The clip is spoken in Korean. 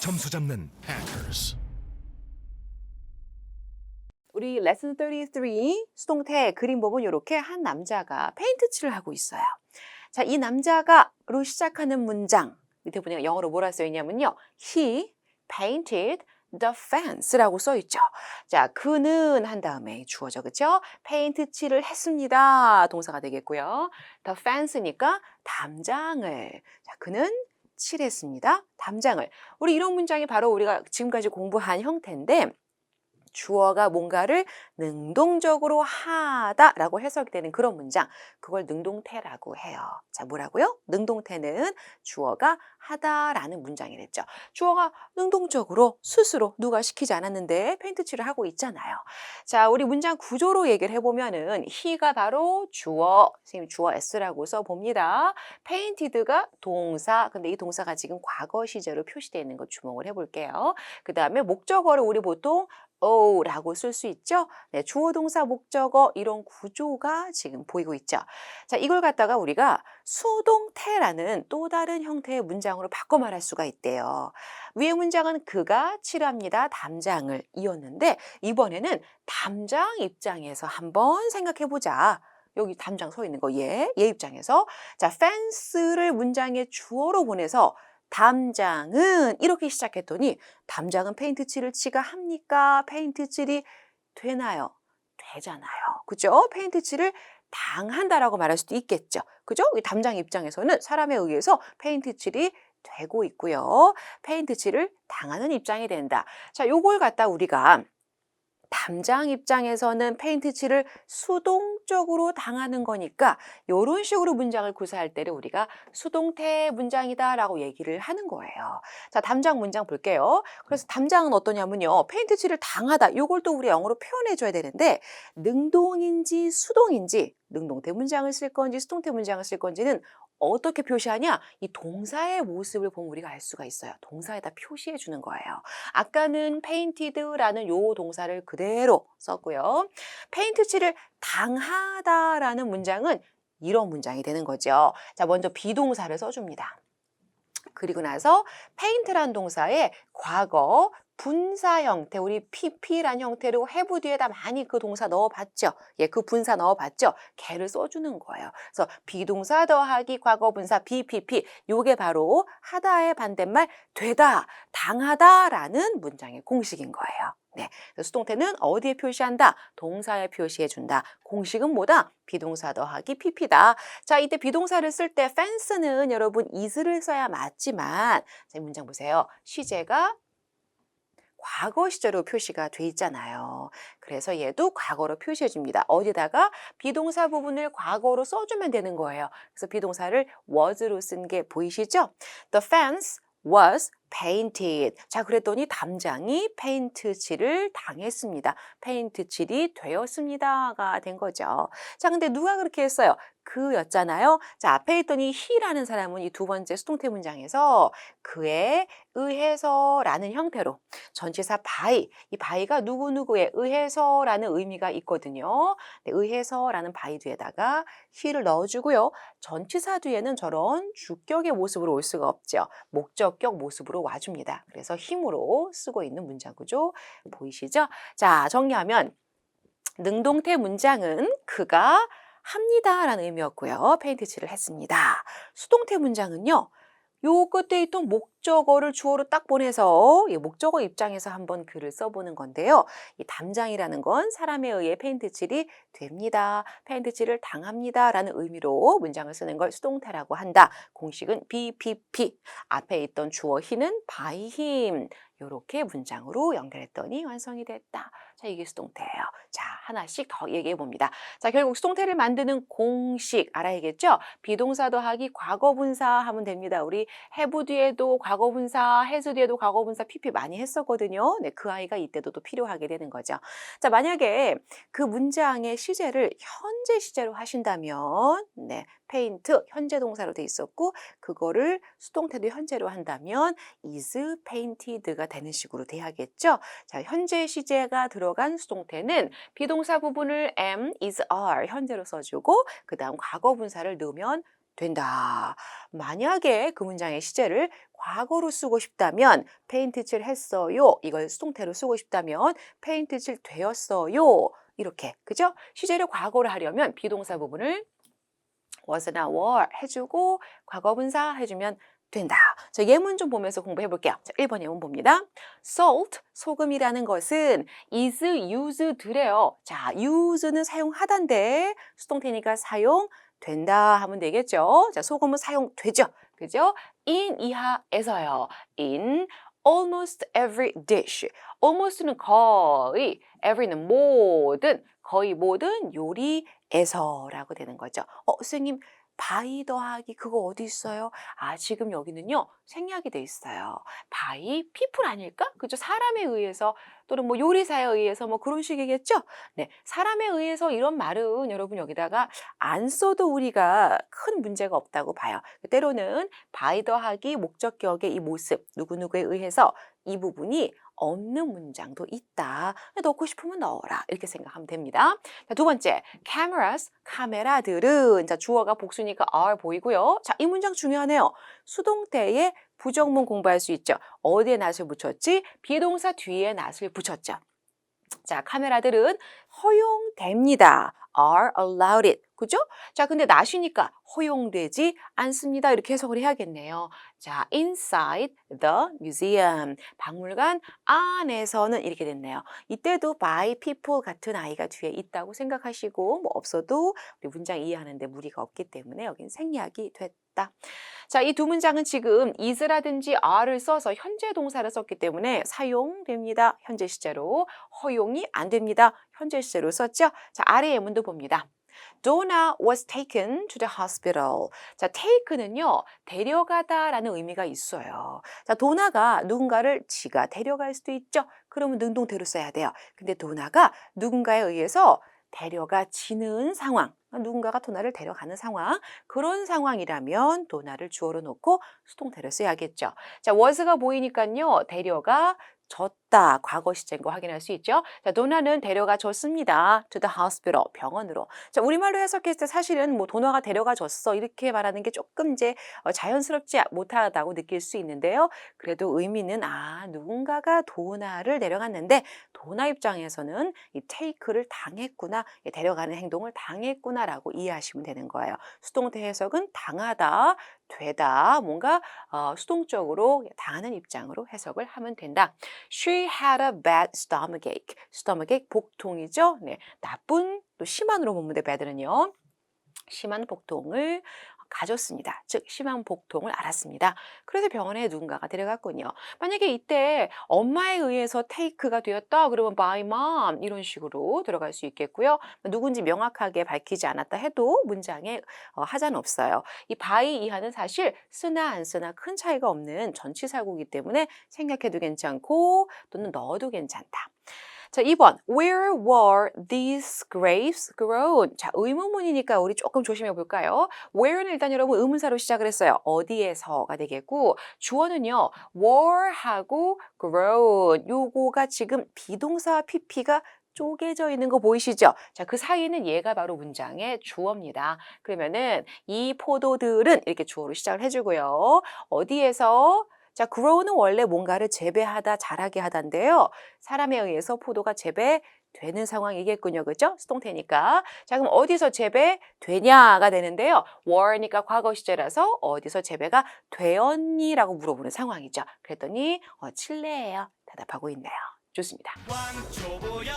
점수 잡는 hackers. 우리 레슨 33 수동태 그림 보면 이렇게 한 남자가 페인트 칠을 하고 있어요. 자, 이 남자가로 시작하는 문장 밑에 보니까 영어로 뭐라 써 있냐면요. He painted the fence라고 써 있죠. 자, 그는 한 다음에 주어져 그렇죠? 페인트 칠을 했습니다. 동사가 되겠고요. the fence니까 담장을. 자, 그는 칠했습니다. 담장을. 우리 이런 문장이 바로 우리가 지금까지 공부한 형태인데 주어가 뭔가를 능동적으로 하다라고 해석이 되는 그런 문장. 그걸 능동태라고 해요. 자, 뭐라고요? 능동태는 주어가 하다라는 문장이랬죠. 주어가 능동적으로 스스로 누가 시키지 않았는데 페인트 칠을 하고 있잖아요. 자, 우리 문장 구조로 얘기를 해보면은 he가 바로 주어, 선생님 주어 s라고 써봅니다. painted가 동사, 근데 이 동사가 지금 과거 시제로 표시되어 있는 거 주목을 해볼게요. 그 다음에 목적어를 우리 보통 o라고 쓸 수 있죠. 네, 주어 동사 목적어 이런 구조가 지금 보이고 있죠. 자, 이걸 갖다가 우리가 수동태라는 또 다른 형태의 문장으로 바꿔 말할 수가 있대요. 위의 문장은 그가 칠합니다. 담장을 이었는데 이번에는 담장 입장에서 한번 생각해 보자. 여기 담장 서 있는 거 얘, 얘 입장에서 자, fence를 문장의 주어로 보내서 담장은 이렇게 시작했더니 담장은 페인트 칠을 치가 합니까? 페인트 칠이 되나요? 되잖아요. 그죠? 페인트 칠을 당한다라고 말할 수도 있겠죠. 그죠? 이 담장 입장에서는 사람에 의해서 페인트 칠이 되고 있고요. 페인트 칠을 당하는 입장이 된다. 자, 요걸 갖다 우리가 담장 입장에서는 페인트 칠을 수동적으로 당하는 거니까 이런 식으로 문장을 구사할 때를 우리가 수동태 문장이다 라고 얘기를 하는 거예요. 자, 담장 문장 볼게요. 그래서 담장은 어떠냐면요. 페인트 칠을 당하다. 이걸 또 우리 영어로 표현해 줘야 되는데 능동인지 수동인지 능동태 문장을 쓸 건지 수동태 문장을 쓸 건지는 어떻게 표시하냐? 이 동사의 모습을 보면 우리가 알 수가 있어요. 동사에다 표시해 주는 거예요. 아까는 painted라는 요 동사를 그대로 썼고요. 페인트 칠을 당하다라는 문장은 이런 문장이 되는 거죠. 자, 먼저 비동사를 써줍니다. 그리고 나서 paint란 동사의 과거 분사 형태, 우리 pp란 형태로 have 뒤에다 많이 그 동사 넣어봤죠. 예, 그 분사 넣어봤죠. 걔를 써주는 거예요. 그래서 비동사 더하기 과거 분사 bpp, 요게 바로 하다의 반대말 되다, 당하다라는 문장의 공식인 거예요. 네, 수동태는 어디에 표시한다? 동사에 표시해준다. 공식은 뭐다? 비동사 더하기 pp다. 자, 이때 비동사를 쓸 때 fence는 여러분 is를 써야 맞지만 자, 이 문장 보세요. 시제가 과거 시제로 표시가 돼 있잖아요. 그래서 얘도 과거로 표시해 줍니다. 어디다가 비동사 부분을 과거로 써주면 되는 거예요. 그래서 비동사를 was로 쓴 게 보이시죠? The fence was painted. 자, 그랬더니 담장이 페인트 칠을 당했습니다. 페인트 칠이 되었습니다가 된 거죠. 자, 근데 누가 그렇게 했어요? 그였잖아요. 자, 앞에 있더니 he라는 사람은 이 두 번째 수동태 문장에서 그에 의해서라는 형태로 전치사 by, 이 by가 누구누구에 의해서라는 의미가 있거든요. 네, 의해서라는 by 뒤에다가 he를 넣어주고요. 전치사 뒤에는 저런 주격의 모습으로 올 수가 없죠. 목적격 모습으로 와줍니다. 그래서 힘으로 쓰고 있는 문장 구조 보이시죠? 자, 정리하면 능동태 문장은 그가 합니다라는 의미였고요. 페인트 칠을 했습니다. 수동태 문장은요. 요 끝에 있던 목적어를 주어로 딱 보내서 이 목적어 입장에서 한번 글을 써보는 건데요. 이 담장이라는 건 사람에 의해 페인트 칠이 됩니다. 페인트 칠을 당합니다. 라는 의미로 문장을 쓰는 걸 수동태라고 한다. 공식은 BPP. 앞에 있던 주어 히는 by him. 이렇게 문장으로 연결했더니 완성이 됐다. 자, 이게 수동태예요. 자, 하나씩 더 얘기해 봅니다. 자, 결국 수동태를 만드는 공식 알아야겠죠? 비동사 더하기 과거 분사 하면 됩니다. 우리 have 뒤에도 과거 분사, has 뒤에도 과거 분사 pp 많이 했었거든요. 네, 그 아이가 이때도 또 필요하게 되는 거죠. 자, 만약에 그 문장의 시제를 현재 시제로 하신다면, 네, 페인트 현재 동사로 돼 있었고 그거를 수동태도 현재로 한다면 is painted가 되는 식으로 돼야겠죠. 자, 현재 시제가 들어 간 수동태는 비동사 부분을 am, is, are 현재로 써주고 그 다음 과거 분사를 넣으면 된다. 만약에 그 문장의 시제를 과거로 쓰고 싶다면 페인트 칠 했어요. 이걸 수동태로 쓰고 싶다면 페인트 칠 되었어요. 이렇게 그죠? 시제를 과거로 하려면 비동사 부분을 was나 were 해주고 과거분사 해주면 된다. 자, 예문 좀 보면서 공부해 볼게요. 자, 1번 예문 봅니다. salt, 소금이라는 것은 is used래요. 자, use는 사용하단데 수동태니까 사용된다 하면 되겠죠. 자, 소금은 사용되죠. 그죠? in 이하에서요. in almost every dish. almost는 거의, every는 모든, 거의 모든 요리에서라고 되는 거죠. 어, 선생님, 바이 더하기 그거 어디 있어요? 아, 지금 여기는요, 생략이 돼 있어요. 바이, people 아닐까? 그죠? 사람에 의해서 또는 뭐 요리사에 의해서 뭐 그런 식이겠죠? 네. 사람에 의해서 이런 말은 여러분 여기다가 안 써도 우리가 큰 문제가 없다고 봐요. 때로는 바이 더하기 목적격의 이 모습, 누구누구에 의해서 이 부분이 없는 문장도 있다. 넣고 싶으면 넣어라. 이렇게 생각하면 됩니다. 자, 두 번째, cameras, 카메라들은 자, 주어가 복수니까 are 보이고요. 자, 이 문장 중요하네요. 수동태에 부정문 공부할 수 있죠. 어디에 낫을 붙였지? 비동사 뒤에 낫을 붙였죠. 자, 카메라들은 허용됩니다. are allowed it. 그죠? 자, 근데 낫이니까 허용되지 않습니다. 이렇게 해석을 해야겠네요. 자, inside the museum. 박물관 안에서는 이렇게 됐네요. 이때도 by people 같은 아이가 뒤에 있다고 생각하시고 뭐 없어도 우리 문장 이해하는데 무리가 없기 때문에 여긴 생략이 됐다. 자, 이 두 문장은 지금 is라든지 are를 써서 현재 동사를 썼기 때문에 사용됩니다. 현재 시제로 허용이 안 됩니다. 현재 시제로 썼죠? 자, 아래 예문도 봅니다. Donna was taken to the hospital. 자, take는요, 데려가다라는 의미가 있어요. 자, 도나가 누군가를 지가 데려갈 수도 있죠. 그러면 능동태로 써야 돼요. 근데 도나가 누군가에 의해서 데려가 지는 상황, 누군가가 도나를 데려가는 상황, 그런 상황이라면 도나를 주어로 놓고 수동태를 써야겠죠. 자, was가 보이니까요, 데려가 졌다. 과거 시제인 거 확인할 수 있죠. 자, 도나는 데려가 졌습니다. to the hospital. 병원으로. 자, 우리말로 해석했을 때 사실은 뭐 도나가 데려가 졌어. 이렇게 말하는 게 조금 이제 어, 자연스럽지 못하다고 느낄 수 있는데요. 그래도 의미는 아, 누군가가 도나를 데려갔는데 도나 입장에서는 이 take를 당했구나. 이 데려가는 행동을 당했구나라고 이해하시면 되는 거예요. 수동태 해석은 당하다, 되다, 뭔가 어, 수동적으로 당하는 입장으로 해석을 하면 된다. She had a bad stomachache. stomachache 복통이죠. 네, 나쁜 또 심한으로 보면 돼. bad는요. 심한 복통을 가졌습니다. 즉 심한 복통을 알았습니다. 그래서 병원에 누군가가 데려갔군요. 만약에 이때 엄마에 의해서 테이크가 되었다 그러면 by mom 이런 식으로 들어갈 수 있겠고요. 누군지 명확하게 밝히지 않았다 해도 문장에 어, 하자는 없어요. 이 by 이하는 사실 쓰나 안 쓰나 큰 차이가 없는 전치사구이기 때문에 생략해도 괜찮고 또는 넣어도 괜찮다. 자, 2번. Where were these grapes grown? 자, 의문문이니까 우리 조금 조심해 볼까요? Where는 일단 여러분 의문사로 시작을 했어요. 어디에서가 되겠고, 주어는요, were하고 grown. 요거가 지금 비동사와 pp가 쪼개져 있는 거 보이시죠? 자, 그 사이는 얘가 바로 문장의 주어입니다. 그러면은 이 포도들은 이렇게 주어로 시작을 해주고요. 어디에서? 자, grow는 원래 뭔가를 재배하다, 자라게 하다인데요. 사람에 의해서 포도가 재배 되는 상황이겠군요. 그죠? 수동태니까. 자, 그럼 어디서 재배되냐가 되는데요. were니까 과거 시제라서 어디서 재배가 되었니 라고 물어보는 상황이죠. 그랬더니 어, 칠레예요. 대답하고 있네요. 좋습니다. 왕초보야